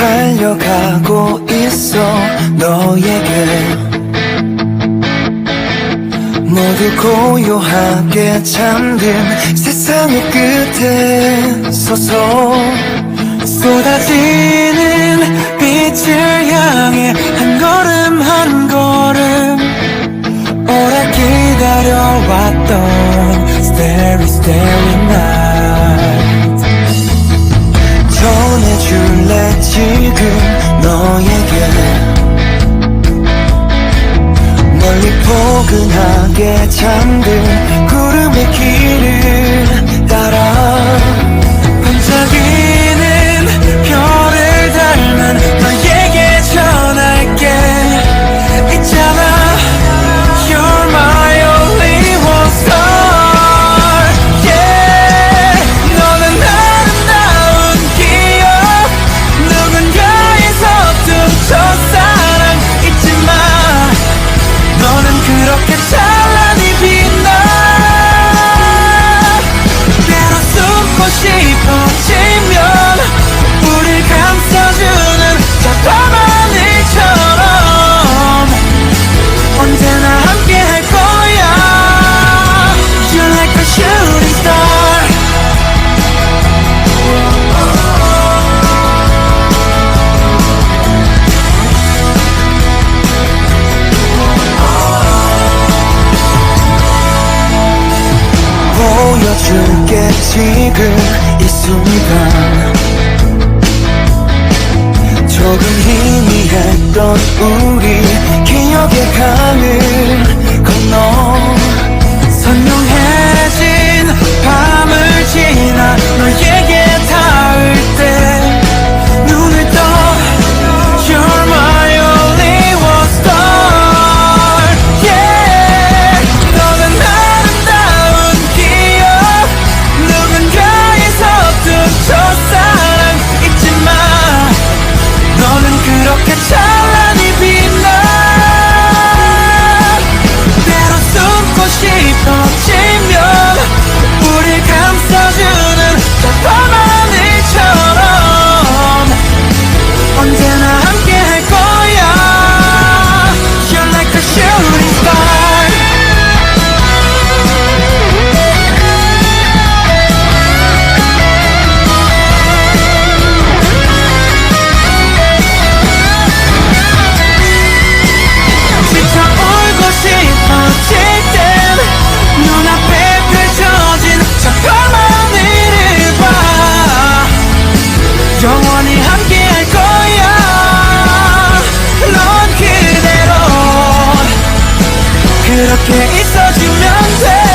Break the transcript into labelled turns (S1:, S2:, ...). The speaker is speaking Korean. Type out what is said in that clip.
S1: 달려가고 있어 너에게. 모두 고요하게 잠든 세상의 끝에 서서 쏟아지는 빛을 향해 한 걸음 한 걸음 오래 기다려왔던 Starry Starry 같은 너에게 멀리 포근하게 잠든 깊어지면 줄게 지금 이 순간. 조금 희미했던 우리 기억에 강을 그렇게 있어주면 돼.